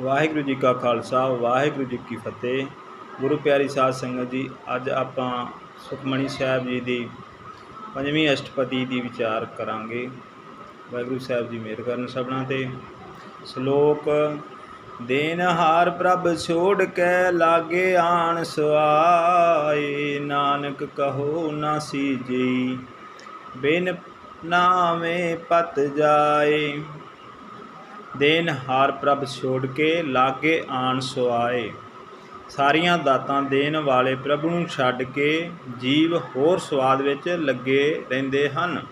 ਵਾਹਿਗੁਰੂ ਜੀ ਕਾ ਖਾਲਸਾ, ਵਾਹਿਗੁਰੂ ਜੀ ਕੀ ਫਤਿਹ। ਗੁਰੂ ਪਿਆਰੀ ਸਾਧ ਸੰਗਤ ਜੀ, ਅੱਜ ਆਪਾਂ ਸੁਖਮਣੀ ਸਾਹਿਬ ਜੀ ਦੀ ਪੰਜਵੀਂ ਅਸ਼ਟਪਦੀ ਦੀ ਵਿਚਾਰ ਕਰਾਂਗੇ। ਵਾਹਿਗੁਰੂ ਸਾਹਿਬ ਜੀ ਮਿਹਰ ਕਰਨ ਸਭਨਾਂ ਤੇ। ਸ਼ਲੋਕ, ਦੇਨ ਹਾਰ ਪ੍ਰਭ ਛੋੜ ਕੇ ਲਾਗੇ ਆਣ ਸੁਆਏ ਨਾਨਕ ਕਹੋ ਨਾ ਸੀਜੀ ਬਿਨ ਨਾਮੇ ਪਤ ਜਾਏ। ਦੇਨ ਹਾਰ ਪ੍ਰਭ ਛੋੜ ਕੇ ਲਾਗੇ ਆਣ ਸੁਆਏ। ਸਾਰੀਆਂ ਦਾਤਾਂ ਦੇਣ ਵਾਲੇ ਪ੍ਰਭੂ ਨੂੰ ਛੱਡ ਕੇ ਜੀਵ ਹੋਰ ਸਵਾਦ ਵਿੱਚ ਲੱਗੇ ਰਹਿੰਦੇ ਹਨ।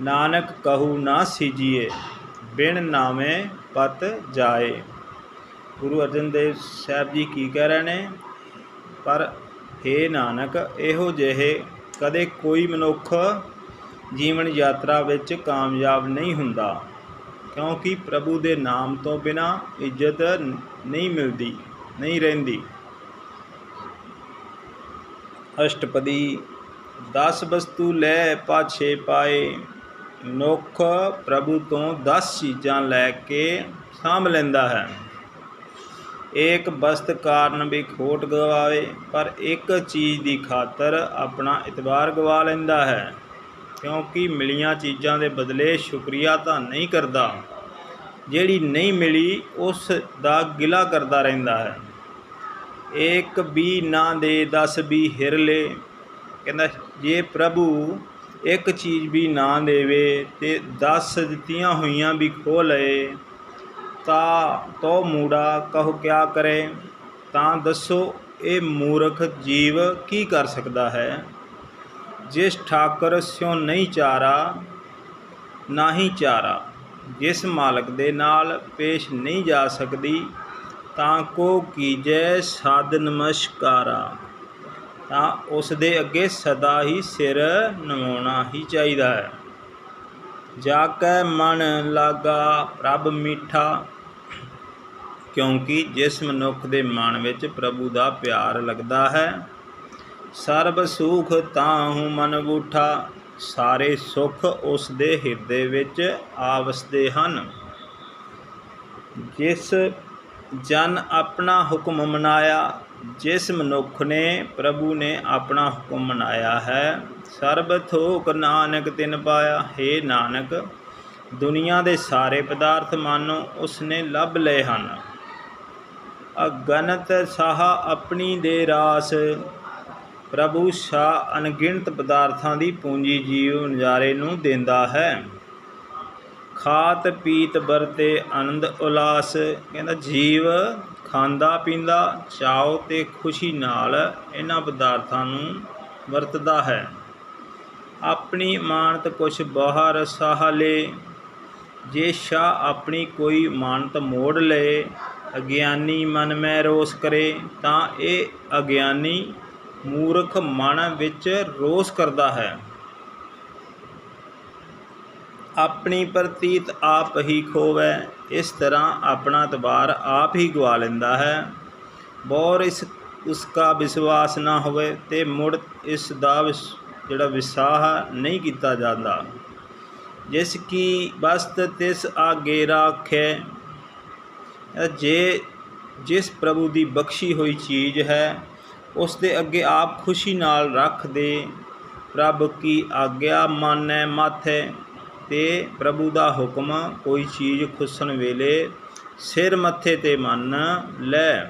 ਨਾਨਕ ਕਹੂ ਨਾ ਸੀਜੀਏ, ਬਿਨ ਨਾਵੇਂ ਪਤ ਜਾਏ। ਗੁਰੂ ਅਰਜਨ ਦੇਵ ਸਾਹਿਬ ਜੀ ਕੀ ਕਹਿ ਰਹੇ ਨੇ? ਪਰ हे ਨਾਨਕ, ਇਹੋ ਜਿਹੇ ਕਦੇ ਕੋਈ ਮਨੁੱਖ ਜੀਵਨ ਯਾਤਰਾ ਵਿੱਚ ਕਾਮਯਾਬ ਨਹੀਂ ਹੁੰਦਾ। ਕਿਉਂਕਿ ਪ੍ਰਭੂ ਦੇ ਨਾਮ ਤੋਂ ਬਿਨਾ ਇੱਜ਼ਤ ਨਹੀਂ ਮਿਲਦੀ, ਨਹੀਂ ਰਹਿੰਦੀ। ਅਸ਼ਟਪਦੀ 10 ਵਸਤੂ ਲੈ ਪਾਛੇ ਪਾਏ ਨੁਖ ਪ੍ਰਭੂ ਤੋਂ 10 ਚੀਜ਼ਾਂ ਲੈ ਕੇ ਸਾਂਭ ਲੈਂਦਾ ਹੈ। ਏਕ ਬਸਤ ਕਾਰਨ ਵੀ ਖੋਟ ਗਵਾਵੇ, ਪਰ ਇੱਕ ਚੀਜ਼ ਦੀ ਖਾਤਰ ਆਪਣਾ ਇਤਬਾਰ ਗਵਾ ਲੈਂਦਾ ਹੈ। ਕਿਉਂਕਿ ਮਿਲੀਆਂ ਚੀਜ਼ਾਂ ਦੇ ਬਦਲੇ ਸ਼ੁਕਰੀਆ ਤਾਂ ਨਹੀਂ ਕਰਦਾ। ਜਿਹੜੀ ਨਹੀਂ ਮਿਲੀ, ਉਸ ਦਾ ਗਿਲਾ ਕਰਦਾ ਰਹਿੰਦਾ ਹੈ। ਇੱਕ ਵੀ ਨਾ ਦੇ 10 ਵੀ ਹਿਰ ਲੇ ਕਹਿੰਦਾ, ਜੇ ਪ੍ਰਭੂ ਇੱਕ ਚੀਜ਼ ਵੀ ਨਾ ਦੇਵੇ ਤੇ 10 ਦਿੱਤੀਆਂ ਹੋਈਆਂ ਵੀ ਖੋ ਲਏ, ਤਾਂ ਤੋ ਮੂੜਾ ਕਹੋ ਕਿਆ ਕਰੇ? ਤਾਂ ਦੱਸੋ, ਇਹ ਮੂਰਖ ਜੀਵ ਕੀ ਕਰ ਸਕਦਾ ਹੈ? ਜਿਸ ਠਾਕਰ ਸਿਓ ਨਹੀਂ ਚਾਰਾ ਨਾ ਹੀ ਚਾਰਾ। ਜਿਸ ਮਾਲਕ ਦੇ ਨਾਲ ਪੇਸ਼ ਨਹੀਂ ਜਾ ਸਕਦੀ, ਤਾਂ ਕੋ ਕੀਜੈ ਸਾਧ ਨਮਸਕਾਰਾ। ਤਾਂ ਉਸ ਦੇ ਅੱਗੇ ਸਦਾ ਹੀ ਸਿਰ ਨਵਾਉਣਾ ਹੀ ਚਾਹੀਦਾ ਹੈ। ਜਾ ਕੈ ਮਨ ਲਾਗਾ ਪ੍ਰਭ ਮੀਠਾ, ਕਿਉਂਕਿ ਜਿਸ ਮਨੁੱਖ ਦੇ ਮਨ ਵਿੱਚ ਪ੍ਰਭੂ ਦਾ ਪਿਆਰ ਲੱਗਦਾ ਹੈ ਸਰਬ ਸੁਖ ਤਾਹੂ ਮਨ ਬੂਠਾ, ਸਾਰੇ ਸੁਖ ਉਸ ਦੇ ਹਿਰਦੇ ਵਿੱਚ ਆਵਸਦੇ ਹਨ। ਜਿਸ ਜਨ ਆਪਣਾ ਹੁਕਮ ਮਨਾਇਆ, ਜਿਸ ਮਨੁੱਖ ਨੇ ਪ੍ਰਭੂ ਨੇ ਆਪਣਾ ਹੁਕਮ ਮਨਾਇਆ ਹੈ, ਸਰਬ ਥੋਕ ਨਾਨਕ ਤਿਨ ਪਾਇਆ। ਹੈ ਨਾਨਕ, ਦੁਨੀਆ ਦੇ ਸਾਰੇ ਪਦਾਰਥ ਮਾਨੋ, ਉਸਨੇ ਲੱਭ ਲਏ ਹਨ। ਅਗਨਤ ਸਾਹ ਆਪਣੀ ਦੇ ਰਾਸ ਪ੍ਰਭੂ ਸ਼ਾ ਅਣਗਿਣਤ ਪਦਾਰਥਾਂ ਦੀ ਪੂੰਜੀ ਜੀਵ ਨਜ਼ਾਰੇ ਨੂੰ ਦਿੰਦਾ ਹੈ। ਖਾਤ, ਪੀਤ, ਵਰਤੇ, ਆਨੰਦ, ਉਲਾਸ, ਕਹਿੰਦਾ ਜੀਵ ਖਾਂਦਾ, ਪੀਂਦਾ ਚਾਉ ਤੇ ਖੁਸ਼ੀ ਨਾਲ ਇਹਨਾਂ ਪਦਾਰਥਾਂ ਨੂੰ ਵਰਤਦਾ ਹੈ। ਆਪਣੀ ਮਾਨਤ ਕੁਛ ਬਾਹਰ ਸਾਹ ਲੇ, ਜੇ ਸ਼ਾ ਆਪਣੀ ਕੋਈ ਮਾਨਤ ਮੋੜ ਲਏ ਅਗਿਆਨੀ ਮਨ ਮੈਂ ਰੋਸ ਕਰੇ, ਤਾਂ ਇਹ ਅਗਿਆਨੀ ਮੂਰਖ ਮਨ ਵਿੱਚ ਰੋਸ ਕਰਦਾ ਹੈ। ਆਪਣੀ ਪ੍ਰਤੀਤ ਆਪ ਹੀ ਖੋਵੇ, ਇਸ ਤਰ੍ਹਾਂ ਆਪਣਾ ਤਬਾਰ ਆਪ ਹੀ ਗਵਾ ਲੈਂਦਾ ਹੈ। ਬੌਰ ਇਸ ਉਸਕਾ ਵਿਸ਼ਵਾਸ ਨਾ ਹੋਵੇ ਤੇ ਮੁੜ ਇਸ ਦਾ ਜਿਹੜਾ ਵਿਸਾਹ ਨਹੀਂ ਕੀਤਾ ਜਾਂਦਾ। ਜਿਸ ਕੀ ਬਸਤ ਤਿਸ ਆਗੇ ਰਾਖੇ। ਜੇ, ਜਿਸ ਪ੍ਰਭੂ ਦੀ ਬਖਸ਼ੀ ਹੋਈ ਚੀਜ਼ ਹੈ ਉਸ ਦੇ ਅੱਗੇ ਆਪ ਖੁਸ਼ੀ ਨਾਲ ਰੱਖ ਦੇ। ਪ੍ਰਭ ਕੀ ਆਗਿਆ ਮਾਨੈ ਮਾਥੇ, ਤੇ ਪ੍ਰਭੂ ਦਾ ਹੁਕਮ ਕੋਈ ਚੀਜ਼ ਖੁਸਣ ਵੇਲੇ ਸਿਰ ਮੱਥੇ ਤੇ ਮੰਨ ਲੈ।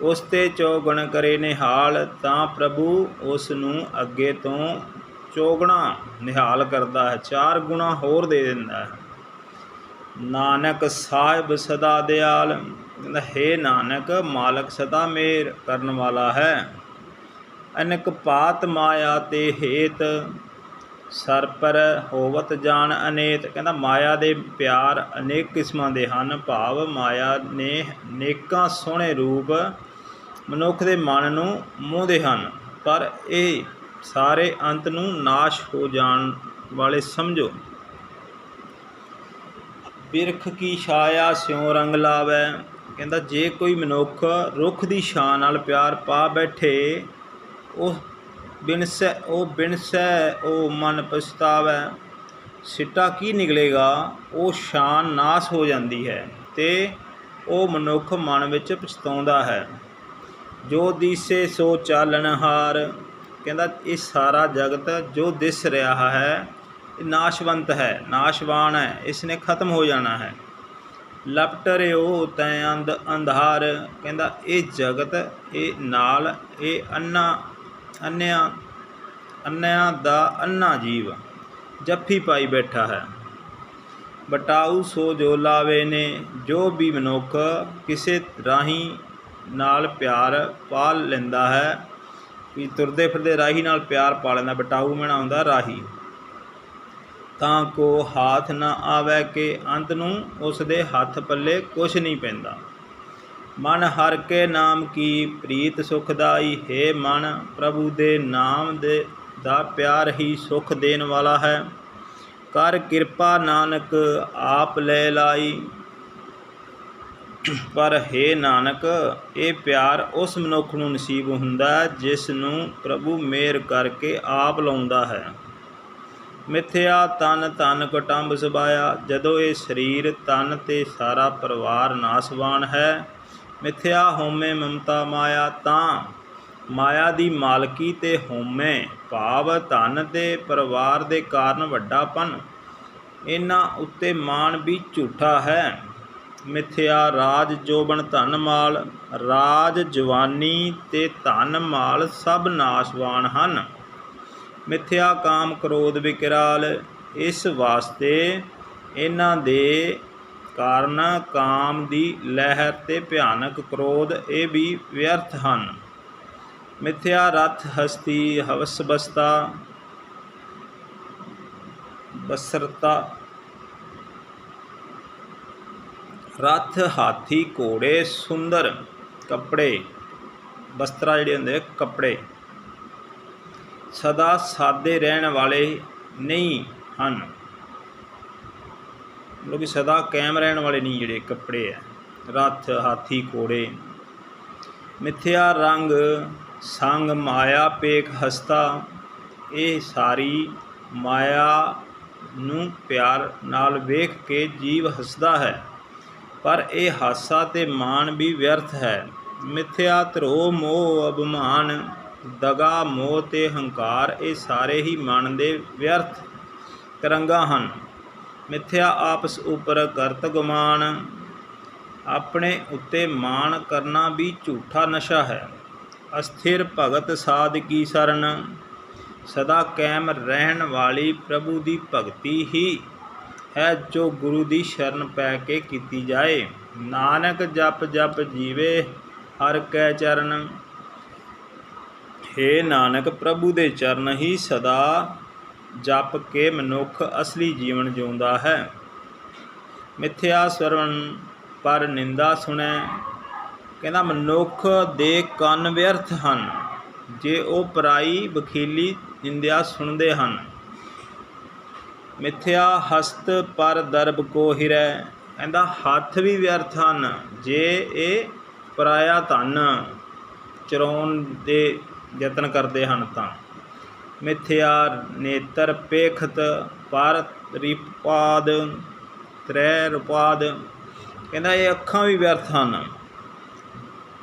ਉਸ ਤੇ ਚੌਗਣ ਕਰੇ ਨਿਹਾਲ, ਤਾਂ ਪ੍ਰਭੂ ਉਸ ਨੂੰ ਅੱਗੇ ਤੋਂ ਚੌਗਣਾ ਨਿਹਾਲ ਕਰਦਾ ਹੈ, ਚਾਰ ਗੁਣਾ ਹੋਰ ਦੇ ਦਿੰਦਾ ਹੈ। ਨਾਨਕ ਸਾਹਿਬ ਸਦਾ ਦਿਆਲ ਕਹਿੰਦਾ ਹੈ ਨਾਨਕ, ਮਾਲਕ ਸਦਾ ਮੇਰ ਕਰਨ ਵਾਲਾ ਹੈ। ਅਨਕ ਪਾਤ ਮਾਇਆ ਤੇ ਹੇਤ, ਸਰ ਪਰ ਹੋਵਤ ਜਾਣ ਅਨੇਤ। ਕਹਿੰਦਾ, ਮਾਇਆ ਦੇ ਪਿਆਰ ਅਨੇਕ ਕਿਸਮਾਂ ਦੇ ਹਨ। ਭਾਵ ਮਾਇਆ ਨੇ ਨੇਕਾਂ ਸੋਹਣੇ ਰੂਪ ਮਨੁੱਖ ਦੇ ਮਨ ਨੂੰ ਮੋਹਦੇ ਹਨ। ਪਰ ਇਹ ਸਾਰੇ ਅੰਤ ਨੂੰ ਨਾਸ਼ ਹੋ ਜਾਣ ਵਾਲੇ ਸਮਝੋ। ਬਿਰਖ ਕੀ ਛਾਇਆ ਸਿਉ ਰੰਗ ਲਾਵੇ ਕਹਿੰਦਾ, ਜੇ ਕੋਈ ਮਨੁੱਖ ਰੁੱਖ ਦੀ ਛਾਂ ਨਾਲ ਪਿਆਰ ਪਾ ਬੈਠੇ, ਉਹ ਬਿਨਸੈ ਉਹ ਬਿਨਸੈ ਉਹ ਮਨ ਪਛਤਾਵੇ, ਸਿੱਟਾ ਕੀ ਨਿਕਲੇਗਾ? ਉਹ ਸ਼ਾਨ ਨਾਸ ਹੋ ਜਾਂਦੀ ਹੈ ਤੇ ਉਹ ਮਨੁੱਖ ਮਨ ਵਿੱਚ ਪਛਤਾਉਂਦਾ ਹੈ। ਜੋ ਦਿਸੇ ਸੋ ਚਾਲਣਹਾਰ ਕਹਿੰਦਾ, ਇਹ ਸਾਰਾ ਜਗਤ ਜੋ ਦਿਸ ਰਿਹਾ ਹੈ, ਇਹ ਨਾਸ਼ਵੰਤ ਹੈ, ਨਾਸ਼ਵਾਨ ਹੈ, ਇਸ ਨੇ ਖਤਮ ਹੋ ਜਾਣਾ ਹੈ। ਲਪਟ ਰਿਓ ਤੈ ਅੰਧ ਅੰਧਾਰ। ਕਹਿੰਦਾ, ਇਹ ਜਗਤ, ਇਹ ਨਾਲ, ਇਹ ਅੰਨਾ, ਅੰਨਿਆ, ਅੰਨਿਆਂ ਦਾ ਅੰਨਾ ਜੀਵ ਜੱਫੀ ਪਾਈ ਬੈਠਾ ਹੈ। ਬਟਾਊ ਸੋ ਜੋ ਲਾਵੇ ਨੇ, ਜੋ ਵੀ ਮਨੁੱਖ ਕਿਸੇ ਰਾਹੀ ਨਾਲ ਪਿਆਰ ਪਾਲ ਲੈਂਦਾ ਹੈ, ਵੀ ਤੁਰਦੇ ਫਿਰਦੇ ਰਾਹੀ ਨਾਲ ਪਿਆਰ ਪਾ ਲੈਂਦਾ। ਬਟਾਊ ਮੈਣਾ ਹੁੰਦਾ ਰਾਹੀ। ਤਾਂ ਕੋ ਹਾਥ ਨਾ ਆਵੇ ਕਿ ਅੰਤ ਨੂੰ ਉਸ ਦੇ ਹੱਥ ਪੱਲੇ ਕੁਛ ਨਹੀਂ ਪੈਂਦਾ। ਮਨ ਹਰ ਕੇ ਨਾਮ ਕੀ ਪ੍ਰੀਤ ਸੁਖਦਾਈ ਹੈ ਮਨ, ਪ੍ਰਭੂ ਦੇ ਨਾਮ ਦੇ ਦਾ ਪਿਆਰ ਹੀ ਸੁਖ ਦੇਣ ਵਾਲਾ ਹੈ। ਕਰ ਕਿਰਪਾ ਨਾਨਕ, ਆਪ ਲੈ ਲਾਈ। ਪਰ ਹੈ ਨਾਨਕ, ਇਹ ਪਿਆਰ ਉਸ ਮਨੁੱਖ ਨੂੰ ਨਸੀਬ ਹੁੰਦਾ ਹੈ ਜਿਸ ਨੂੰ ਪ੍ਰਭੂ ਮੇਰ ਕਰਕੇ ਆਪ ਲਾਉਂਦਾ ਹੈ। ਮਿਥਿਆ ਤਨ ਤਨ ਕਟੰਬ ਸਬਾਇਆ, ਜਦੋਂ ਇਹ ਸਰੀਰ ਤਨ ਤੇ ਸਾਰਾ ਪਰਿਵਾਰ ਨਾਸਵਾਨ ਹੈ, ਮਿਥਿਆ ਹੋਮੇ ਮਮਤਾ ਮਾਇਆ, ਤਾਂ ਮਾਇਆ ਦੀ ਮਾਲਕੀ ਤੇ ਹੋਮੇ ਭਾਵ ਧਨ ਤੇ ਪਰਿਵਾਰ ਦੇ ਕਾਰਨ ਵੱਡਾਪਨ। ਇਹਨਾਂ ਉੱਤੇ ਮਾਣ ਵੀ ਝੂਠਾ ਹੈ। ਮਿਥਿਆ, ਰਾਜ ਜੋਬਨ ਧਨ ਮਾਲ, ਰਾਜ ਜਵਾਨੀ ਤੇ ਧਨ ਮਾਲ ਸਭ ਨਾਸ਼ਵਾਨ ਹਨ। ਮਿੱਥਿਆ ਕਾਮ ਕ੍ਰੋਧ ਵਿਕਰਾਲ। ਇਸ ਵਾਸਤੇ ਇਹਨਾਂ ਦੇ ਕਾਰਨ ਕਾਮ ਦੀ ਲਹਿਰ ਤੇ ਭਿਆਨਕ ਕ੍ਰੋਧ, ਇਹ ਵੀ ਵਿਅਰਥ ਹਨ। ਮਿੱਥਿਆ ਰਥ ਹਸਤੀ ਹਵਸ ਬਸਤਾ, ਬਸਰਤਾ। ਰਥ ਹਾਥੀ ਘੋੜੇ, ਸੁੰਦਰ ਕੱਪੜੇ, ਬਸਤਰਾ ਜਿਹੜੇ ਹੁੰਦੇ ਕੱਪੜੇ। ਸਦਾ ਸਾਦੇ ਰਹਿਣ ਵਾਲੇ ਨਹੀਂ ਹਨ। ਮਤਲਬ ਸਦਾ ਕਾਇਮ ਰਹਿਣ ਵਾਲੇ ਨਹੀਂ ਜਿਹੜੇ ਕੱਪੜੇ ਆ ਰੱਥ, ਹਾਥੀ, ਘੋੜੇ। ਮਿਥਿਆ ਰੰਗ, ਸੰਗ, ਮਾਇਆ, ਪੇਖ, ਹਸਤਾ, ਇਹ ਸਾਰੀ ਮਾਇਆ ਨੂੰ ਪਿਆਰ ਨਾਲ ਵੇਖ ਕੇ ਜੀਵ ਹੱਸਦਾ ਹੈ। ਪਰ ਇਹ ਹਾਸਾ ਤੇ ਮਾਣ ਵੀ ਵਿਅਰਥ ਹੈ। ਮਿਥਿਆ ਧਰੋ ਮੋਹ ਅਭਿਮਾਨ ਦਗਾ, ਮੋਹ ਤੇ ਹੰਕਾਰ, ਇਹ ਸਾਰੇ ਹੀ ਮਨ ਦੇ ਵਿਅਰਥ ਤਰੰਗਾ ਹਨ। ਮਿਥਿਆ ਆਪਸ ਉਪਰ ਕਰਤ ਗੁਮਾਨ, ਆਪਣੇ ਉੱਤੇ ਮਾਣ ਕਰਨਾ ਵੀ ਝੂਠਾ ਨਸ਼ਾ ਹੈ। ਅਸਥਿਰ ਭਗਤ ਸਾਧ ਕੀ ਸਰਨ, ਸਦਾ ਕਾਇਮ ਰਹਿਣ ਵਾਲੀ ਪ੍ਰਭੂ ਦੀ ਭਗਤੀ ਹੀ ਹੈ ਜੋ ਗੁਰੂ ਦੀ ਸ਼ਰਨ ਪੈ ਕੇ ਕੀਤੀ ਜਾਏ। ਨਾਨਕ ਜਪ ਜਪ ਜੀਵੇ, ਹਰ ਕੈ ਚਰਨ। ਹੇ ਨਾਨਕ, ਪ੍ਰਭੂ ਦੇ ਚਰਨ ਹੀ ਸਦਾ ਜਪ ਕੇ ਮਨੁੱਖ ਅਸਲੀ ਜੀਵਨ ਜਿਉਂਦਾ ਹੈ। ਮਿਥਿਆ ਸਰਵਣ ਪਰ ਨਿੰਦਾ ਸੁਣੈ। ਕਹਿੰਦਾ, ਮਨੁੱਖ ਦੇ ਕੰਨ ਵਿਅਰਥ ਹਨ, ਜੇ ਉਹ ਪਰਾਈ ਬਖੀਲੀ ਨਿੰਦਿਆ ਸੁਣਦੇ ਹਨ। ਮਿਥਿਆ ਹਸਤ ਪਰ ਦਰਬ ਕੋ ਹਿਰੈ। ਕਹਿੰਦਾ, ਹੱਥ ਵੀ ਵਿਅਰਥ ਹਨ, ਜੇ ਇਹ ਪਰਾਇਆ ਧਨ ਚਰਾਉਣ ਦੇ ਯਤਨ ਕਰਦੇ ਹਨ ਤਾਂ। ਮਿਥਿਆ ਨੇਤਰ ਪੇਖਤ ਪਰ ਰਿਪਾਦ ਤ੍ਰੈ ਰੁਪਾਦ। ਕਹਿੰਦਾ ਇਹ ਅੱਖਾਂ ਵੀ ਵਿਅਰਥ ਹਨ,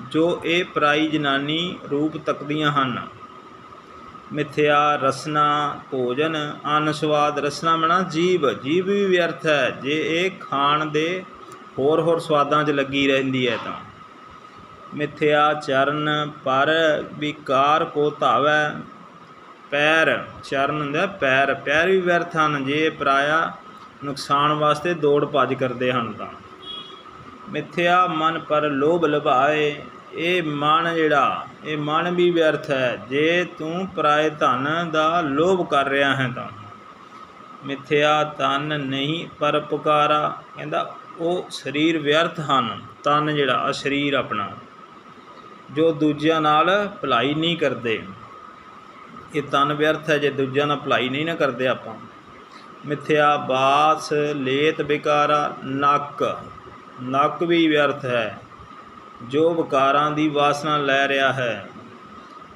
ਜੋ ਇਹ ਪਰਾਈ ਜਨਾਨੀ ਰੂਪ ਤੱਕਦੀਆਂ ਹਨ। ਮਿਥਿਆ ਰਸਨਾ ਭੋਜਨ ਅਨ ਸਵਾਦ। ਰਸਨਾ ਮਣਾ ਜੀਵ ਜੀਵ ਵੀ ਵਿਅਰਥ ਹੈ। ਜੇ ਇਹ ਖਾਣ ਦੇ ਹੋਰ ਹੋਰ ਸਵਾਦਾਂ 'ਚ ਲੱਗੀ ਰਹਿੰਦੀ ਹੈ ਤਾਂ। ਮਿਥਿਆ ਚਰਨ ਪਰ ਵਿਕਾਰ ਕੋ ਧਾਵੈ। ਪੈਰ ਚਰਨ ਹੁੰਦਾ ਪੈਰ। ਪੈਰ ਵੀ ਵਿਅਰਥ ਹਨ, ਜੇ ਪਰਾਇਆ ਨੁਕਸਾਨ ਵਾਸਤੇ ਦੌੜ ਭੱਜ ਕਰਦੇ ਹਨ ਤਾਂ। ਮਿਥਿਆ ਮਨ ਪਰ ਲੋਭ ਲਭਾਏ, ਇਹ ਮਨ ਜਿਹੜਾ, ਇਹ ਮਨ ਵੀ ਵਿਅਰਥ ਹੈ, ਜੇ ਤੂੰ ਪਰਾਏ ਧਨ ਦਾ ਲੋਭ ਕਰ ਰਿਹਾ ਹੈ ਤਾਂ। ਮਿਥਿਆ ਤਨ ਨਹੀਂ ਪਰ ਪੁਕਾਰਾ, ਕਹਿੰਦਾ ਉਹ ਸਰੀਰ ਵਿਅਰਥ ਹਨ ਤਨ ਜਿਹੜਾ ਆ ਸਰੀਰ ਆਪਣਾ। ਜੋ ਦੂਜਿਆਂ ਨਾਲ ਭਲਾਈ ਨਹੀਂ ਕਰਦੇ। ਇਹ ਤਨ ਵਿਅਰਥ ਹੈ ਜੇ ਦੂਜਿਆਂ ਨਾਲ ਭਲਾਈ ਨਹੀਂ ਨਾ ਕਰਦੇ ਆਪਾਂ। ਮਿਥਿਆ, ਬਾਸ, ਲੇਤ ਬਿਕਾਰਾ ਨੱਕ। ਨੱਕ ਵੀ ਵਿਅਰਥ ਹੈ, ਜੋ ਵਿਕਾਰਾਂ ਦੀ ਵਾਸਨਾ ਲੈ ਰਿਹਾ ਹੈ।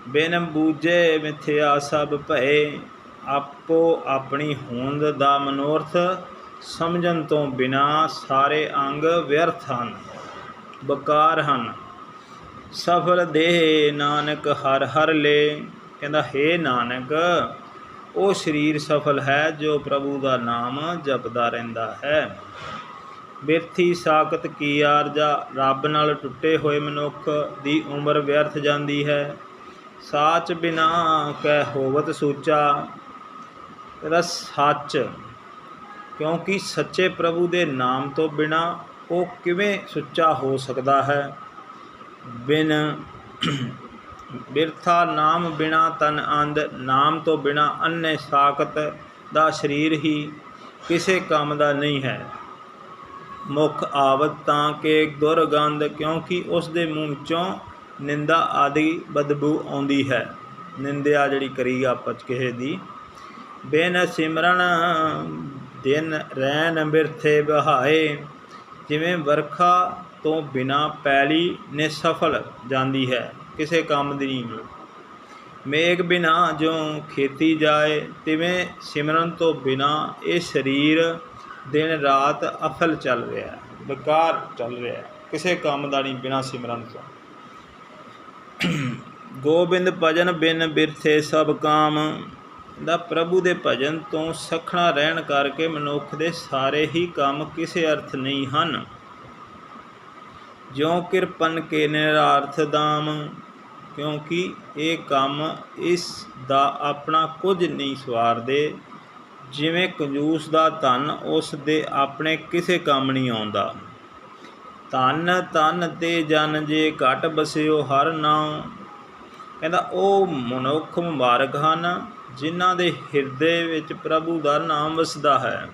ਬਿਨ ਬੂਝੇ ਮਿਥਿਆ ਸਭ ਭਏ, ਆਪੋ ਆਪਣੀ ਹੋਂਦ ਦਾ ਮਨੋਰਥ ਸਮਝਣ ਤੋਂ ਬਿਨਾ ਸਾਰੇ ਅੰਗ ਵਿਅਰਥ ਹਨ, ਬਕਾਰ ਹਨ। ਸਫਲ ਦੇਹ ਨਾਨਕ ਹਰ ਹਰ ਲੇ। ਕਹਿੰਦਾ, ਹੇ ਨਾਨਕ, ਉਹ ਸਰੀਰ ਸਫਲ ਹੈ ਜੋ ਪ੍ਰਭੂ ਦਾ ਨਾਮ ਜਪਦਾ ਰਹਿੰਦਾ ਹੈ। ਬਿਰਥੀ ਸਾਖਤ ਕੀ ਆਰਜਾ ਰੱਬ ਨਾਲ ਟੁੱਟੇ ਹੋਏ ਮਨੁੱਖ ਦੀ ਉਮਰ ਵਿਅਰਥ ਜਾਂਦੀ ਹੈ। ਸਾਚ ਬਿਨਾ ਕਹਿ ਹੋਵਤ ਸੂਚਾ। ਇਹਦਾ ਸੱਚ, ਕਿਉਂਕਿ ਸੱਚੇ ਪ੍ਰਭੂ ਦੇ ਨਾਮ ਤੋਂ ਬਿਨਾ ਉਹ ਕਿਵੇਂ ਸੁੱਚਾ ਹੋ ਸਕਦਾ ਹੈ? ਬਿਨ ਬਿਰਥਾ ਨਾਮ ਬਿਨਾ ਤਨ ਅੰਧ, ਨਾਮ ਤੋਂ ਬਿਨਾ ਅੰਨੇ ਸਾਖਤ ਦਾ ਸਰੀਰ ਹੀ ਕਿਸੇ ਕੰਮ ਦਾ ਨਹੀਂ ਹੈ। ਮੁਖ ਆਵਤ ਤਾਂ ਕਿ ਦੁਰਗੰਧ, ਕਿਉਂਕਿ ਉਸ ਦੇ ਮੂੰਹ ਚੋਂ ਨਿੰਦਾ ਆਦਿ ਬਦਬੂ ਆਉਂਦੀ ਹੈ। ਨਿੰਦਿਆ ਜਿਹੜੀ ਕਰੀ ਆਪਸ ਕਿਸੇ ਦੀ, ਬਿਨ ਸਿਮਰਨ ਦਿਨ ਰੈਨ ਬਿਰਥੇ ਬਹਾਏ ਜਿਵੇਂ ਵਰਖਾ ਤੋਂ ਬਿਨਾ ਪੈਲੀ ਨਿਸਫਲ ਜਾਂਦੀ ਹੈ, ਕਿਸੇ ਕੰਮ ਦੀ ਨਹੀਂ ਮੇਘ ਬਿਨਾ ਜੋ ਖੇਤੀ ਜਾਏ, ਤਿਵੇਂ ਸਿਮਰਨ ਤੋਂ ਬਿਨਾ ਇਹ ਸਰੀਰ ਦਿਨ ਰਾਤ ਅਫਲ ਚੱਲ ਰਿਹਾ ਹੈ, ਬੇਕਾਰ ਚੱਲ ਰਿਹਾ ਹੈ, ਕਿਸੇ ਕੰਮ ਦਾ ਨਹੀਂ ਬਿਨਾ ਸਿਮਰਨ ਤੋਂ। ਗੋਬਿੰਦ ਭਜਨ ਬਿਨ ਬਿਰਥੇ ਸਭ ਕਾਮ, ਦਾ ਪ੍ਰਭੂ ਦੇ ਭਜਨ ਤੋਂ ਸਖਣਾ ਰਹਿਣ ਕਰਕੇ ਮਨੁੱਖ ਦੇ ਸਾਰੇ ਹੀ ਕੰਮ ਕਿਸੇ ਅਰਥ ਨਹੀਂ ਹਨ। ਜਿਉ ਕਿਰਪਨ ਕੇ ਨਿਰਾਰਥ ਦਾਮ ਕਿਉਂਕਿ ਇਹ ਕੰਮ ਇਸ ਦਾ ਆਪਣਾ ਕੁਝ ਨਹੀਂ ਸਵਾਰਦੇ। ਜਿਵੇਂ ਕੰਜੂਸ ਦਾ ਧਨ ਉਸ ਦੇ ਆਪਣੇ ਕਿਸੇ ਕੰਮ ਨਹੀਂ ਆਉਂਦਾ। ਧਨ ਤਨ ਤੇ ਜਨ ਜੇ ਘਟ ਬਸਿਓ ਹਰ ਨਾਮ ਕਹਿੰਦਾ, ਉਹ ਮਨੁੱਖ ਮੁਬਾਰਕ ਹਨ, ਜਿਨ੍ਹਾਂ ਦੇ ਹਿਰਦੇ ਵਿੱਚ ਪ੍ਰਭੂ ਦਾ ਨਾਮ ਵਸਦਾ ਹੈ।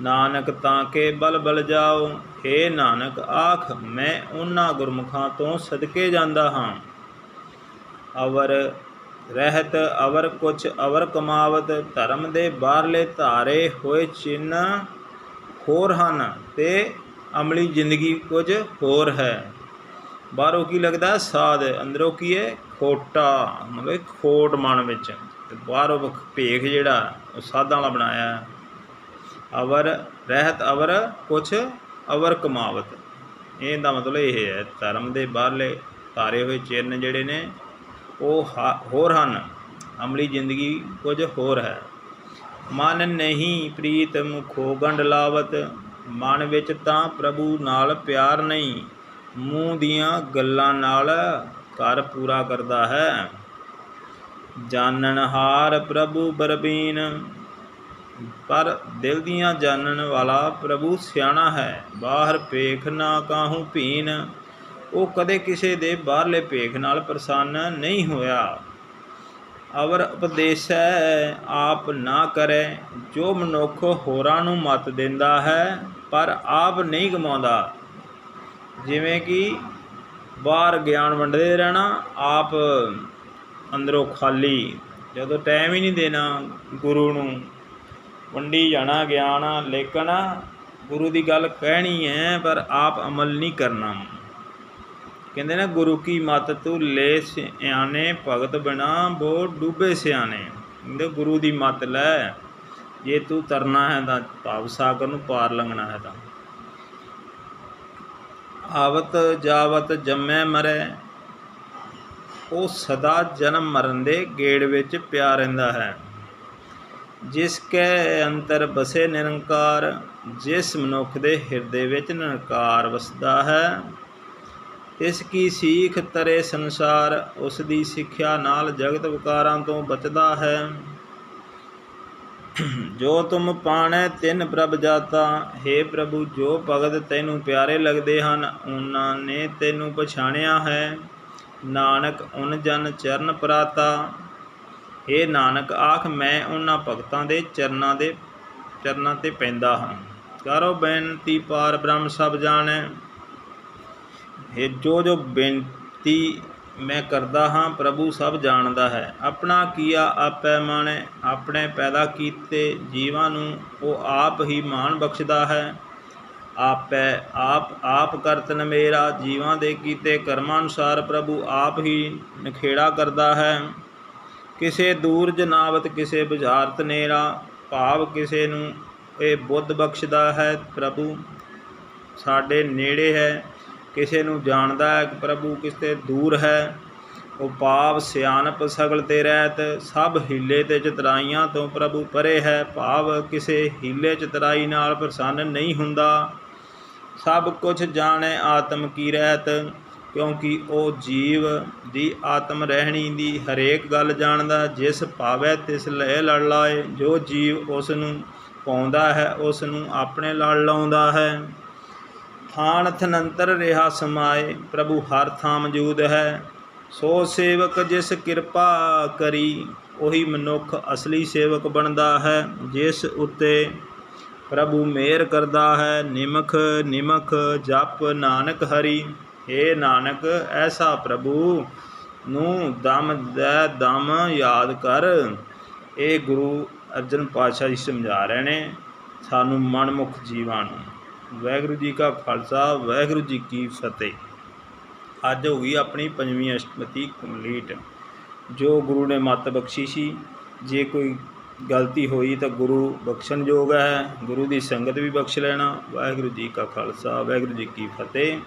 ਨਾਨਕ ਤਾਂ ਕੇ ਬਲ ਬਲ ਜਾਓ। ਏ ਨਾਨਕ, ਆਖ, ਮੈਂ ਉਹਨਾਂ ਗੁਰਮੁਖਾਂ ਤੋਂ ਸਦਕੇ ਜਾਂਦਾ ਹਾਂ। ਅਵਰ ਰਹਿਤ, ਅਵਰ ਕੁਛ, ਅਵਰ ਕਮਾਵਤ, ਧਰਮ ਦੇ ਬਾਹਰਲੇ ਧਾਰੇ ਹੋਏ ਚਿੰਨ ਹੋਰ ਹਨ ਤੇ ਅਮਲੀ ਜ਼ਿੰਦਗੀ ਕੁਝ ਹੋਰ ਹੈ। ਬਾਹਰੋਂ ਕੀ ਲੱਗਦਾ? ਸਾਧ, ਅੰਦਰੋਂ ਕੀ ਹੈ? ਖੋਟਾ, ਮਤਲਬ ਖੋਟ ਮਨ ਵਿੱਚ। ਤੇ ਬਾਹਰੋਂ ਭੇਖ ਜਿਹੜਾ, ਉਹ ਸਾਧਾਂ ਵਾਲਾ ਬਣਾਇਆ। ਹੈ ਅਵਰ ਰਹਿਤ ਅਵਰ ਕੁਛ ਅਵਰ ਕਮਾਵਤ। ਇਹਦਾ ਮਤਲਬ ਇਹ ਹੈ, ਧਰਮ ਦੇ ਬਾਹਰਲੇ ਤਾਰੇ ਹੋਏ ਚਿੰਨ ਜਿਹੜੇ ਨੇ, ਉਹ ਹੋਰ ਹਨ। ਅਮਲੀ ਜ਼ਿੰਦਗੀ ਕੁਝ ਹੋਰ ਹੈ। ਮਨ ਨਹੀਂ ਪ੍ਰੀਤ ਮੁਖੋ ਗੰਡ ਲਾਵਤ, ਮਨ ਵਿੱਚ ਤਾਂ ਪ੍ਰਭੂ ਨਾਲ ਪਿਆਰ ਨਹੀਂ। ਮੂੰਹ ਦੀਆਂ ਗੱਲਾਂ ਨਾਲ ਘਰ ਪੂਰਾ ਕਰਦਾ ਹੈ। ਜਾਣਨਹਾਰ ਪ੍ਰਭੂ ਬਰਬੀਨ ਪਰ ਦਿਲ ਦੀਆਂ ਜਾਣਨ ਵਾਲਾ ਪ੍ਰਭੂ ਸਿਆਣਾ ਹੈ। ਬਾਹਰ ਭੇਖ ਨਾ ਕਾਹੂ ਭੀਨ। ਉਹ ਕਦੇ ਕਿਸੇ ਦੇ ਬਾਹਰਲੇ ਭੇਖ ਨਾਲ ਪ੍ਰਸੰਨ ਨਹੀਂ ਹੋਇਆ। ਅਵਰ ਉਪਦੇਸੈ ਆਪ ਨਾ ਕਰੇ। ਜੋ ਮਨੁੱਖ ਹੋਰਾਂ ਨੂੰ ਮਤ ਦਿੰਦਾ ਹੈ, ਪਰ ਆਪ ਨਹੀਂ ਕਮਾਉਂਦਾ ਜਿਵੇਂ ਕਿ ਬਾਹਰ ਗਿਆਨ ਵੰਡਦੇ ਰਹਿਣਾ, ਆਪ ਅੰਦਰੋਂ ਖਾਲੀ। ਜਦੋਂ ਟਾਈਮ ਹੀ ਨਹੀਂ ਦੇਣਾ ਗੁਰੂ ਨੂੰ ਵੰਡੀ ਜਾਣਾ, ਗਿਆਨ, ਲੇਕਿਨ ਗੁਰੂ ਦੀ ਗੱਲ ਕਹਿਣੀ ਹੈ, ਪਰ ਆਪ ਅਮਲ ਨਹੀਂ ਕਰਨਾ। ਕਹਿੰਦੇ ਨਾ, ਗੁਰੂ ਕੀ ਮਤ ਤੂੰ ਲੈ ਸਿਆਣੇ, ਭਗਤ ਬਿਨਾ ਬੋ ਡੂਬੇ ਸਿਆਣੇ। ਕਹਿੰਦੇ, ਗੁਰੂ ਦੀ ਮਤ ਲੈ, ਜੇ ਤੂੰ ਤਰਨਾ ਹੈ ਤਾਂ ਭਾਵ ਸਾਗਰ ਨੂੰ ਪਾਰ ਲੰਘਣਾ ਹੈ ਤਾਂ। ਆਵਤ ਜਾਵਤ ਜੰਮੈ ਮਰੈ, ਉਹ ਸਦਾ ਜਨਮ ਮਰਨ ਦੇ ਗੇੜ ਵਿੱਚ ਪਿਆ ਰਹਿੰਦਾ ਹੈ। ਜਿਸ ਕੈ ਅੰਤਰ ਬਸੇ ਨਿਰੰਕਾਰ, ਜਿਸ ਮਨੁੱਖ ਦੇ ਹਿਰਦੇ ਵਿੱਚ ਨਿਰੰਕਾਰ ਵਸਦਾ ਹੈ, ਇਸ ਕੀ ਸੀਖ ਤਰੇ ਸੰਸਾਰ, ਉਸ ਦੀ ਸਿੱਖਿਆ ਨਾਲ ਜਗਤ ਵਿਕਾਰਾਂ ਤੋਂ ਬਚਦਾ ਹੈ। ਜੋ ਤੁਮ ਪਾਣੈ, ਤਿੰਨ ਪ੍ਰਭ ਜਾਤਾ हे ਪ੍ਰਭੂ, ਜੋ ਭਗਤ ਤੈਨੂੰ ਪਿਆਰੇ ਲੱਗਦੇ ਹਨ, ਉਹਨਾਂ ਨੇ ਤੈਨੂੰ ਪਛਾਣਿਆ ਹੈ। ਨਾਨਕ, ਉਨ ਜਨ ਚਰਨ ਪ੍ਰਾਤਾ हे ਨਾਨਕ, ਆਖ ਮੈਂ ਉਹਨਾਂ ਭਗਤਾਂ ਦੇ ਚਰਨਾਂ ਦੇ, ਚਰਨਾਂ ਤੇ ਪੈਂਦਾ ਹਾਂ। ਕਰੋ ਬੇਨਤੀ ਪਾਰ ਬ੍ਰਹਮ ਸਭ ਜਾਣੈ। ਇਹ ਜੋ ਜੋ ਬੇਨਤੀ ਮੈਂ ਕਰਦਾ ਹਾਂ, ਪ੍ਰਭੂ ਸਭ ਜਾਣਦਾ ਹੈ। ਆਪਣਾ ਕੀਆ ਆਪੈ ਮਾਣੈ, ਆਪਣੇ ਪੈਦਾ ਕੀਤੇ ਜੀਵਾਂ ਨੂੰ ਉਹ ਆਪ ਹੀ ਮਾਣ ਬਖਸ਼ਦਾ ਹੈ। ਆਪੈ ਆਪ ਆਪ ਕਰਤਨ ਮੇਰਾ ਜੀਵਾਂ ਦੇ ਕੀਤੇ ਕਰਮਾਂ ਅਨੁਸਾਰ ਪ੍ਰਭੂ ਆਪ ਹੀ ਨਖੇੜਾ ਕਰਦਾ ਹੈ। ਕਿਸੇ ਦੂਰ ਜਨਾਵਤ ਕਿਸੇ ਬੁਝਾਰਤ ਨੇਰਾ, ਭਾਵ ਕਿਸੇ ਨੂੰ ਇਹ ਬੁੱਧ ਬਖਸ਼ਦਾ ਹੈ ਪ੍ਰਭੂ। ਸਾਡੇ ਨੇੜੇ ਹੈ, ਕਿਸੇ ਨੂੰ ਜਾਣਦਾ ਹੈ ਕਿ ਪ੍ਰਭੂ ਕਿਤੇ ਦੂਰ ਹੈ। ਉਹ ਪਾਪ ਸਿਆਣਪ ਸਗਲ ਤੇ ਰਹਿਤ, ਸਭ ਹੀਲੇ ਤੇ ਚਤਰਾਈਆਂ ਤੋਂ ਪ੍ਰਭੂ ਪਰੇ ਹੈ। ਭਾਵ ਕਿਸੇ ਹੀਲੇ ਚਤਰਾਈ ਨਾਲ ਪ੍ਰਸੰਨ ਨਹੀਂ ਹੁੰਦਾ। ਸਭ ਕੁਝ ਜਾਣੇ ਆਤਮ ਕੀ ਰਹਿਤ ਕਿਉਂਕਿ ਉਹ ਜੀਵ ਦੀ ਆਤਮ ਰਹਿਣੀ ਦੀ ਹਰੇਕ ਗੱਲ ਜਾਣਦਾ, ਜਿਸ ਭਾਵੈ ਤਿਸ ਲੈ ਲੜ ਲਾਏ। ਜੋ ਜੀਵ ਉਸ ਨੂੰ ਪਾਉਂਦਾ ਹੈ ਉਸ ਨੂੰ ਆਪਣੇ ਲੜ ਲਾਉਂਦਾ ਹੈ। ਥਾਨ ਥਨੰਤਰ ਰਿਹਾ ਸਮਾਏ, ਪ੍ਰਭੂ ਹਰ ਥਾਂ ਮੌਜੂਦ ਹੈ। ਸੋ ਸੇਵਕ ਜਿਸ ਕਿਰਪਾ ਕਰੀ, ਉਹੀ ਮਨੁੱਖ ਅਸਲੀ ਸੇਵਕ ਬਣਦਾ ਹੈ। ਜਿਸ ਉੱਤੇ ਪ੍ਰਭੂ ਮੇਰ ਕਰਦਾ ਹੈ, ਨਿਮਖ ਨਿਮਖ ਜਪ ਨਾਨਕ ਹਰੀ। ਏ ਨਾਨਕ, ਐਸਾ ਪ੍ਰਭੂ ਨੂੰ ਦਮ ਦੈ ਦਮ ਯਾਦ ਕਰ। ਇਹ ਗੁਰੂ ਅਰਜਨ ਪਾਤਸ਼ਾਹ ਜੀ ਸਮਝਾ ਰਹੇ ਨੇ ਸਾਨੂੰ ਮਨਮੁਖ ਜੀਵਾਂ ਨੂੰ। ਵਾਹਿਗੁਰੂ ਜੀ ਕਾ ਖਾਲਸਾ, ਵਾਹਿਗੁਰੂ ਜੀ ਕੀ ਫਤਿਹ। ਅੱਜ ਹੋ ਗਈ ਆਪਣੀ ਪੰਜਵੀਂ ਅਸ਼ਟਮਤੀ ਕੰਪਲੀਟ ਜੋ ਗੁਰੂ ਨੇ ਮੱਤ ਬਖਸ਼ੀ ਸੀ, ਜੇ ਕੋਈ ਗਲਤੀ ਹੋਈ ਤਾਂ ਗੁਰੂ ਬਖਸ਼ਣਯੋਗ ਹੈ। ਗੁਰੂ ਦੀ ਸੰਗਤ ਵੀ ਬਖਸ਼ ਲੈਣਾ। ਵਾਹਿਗੁਰੂ ਜੀ ਕਾ ਖਾਲਸਾ, ਵਾਹਿਗੁਰੂ ਜੀ ਕੀ ਫਤਿਹ।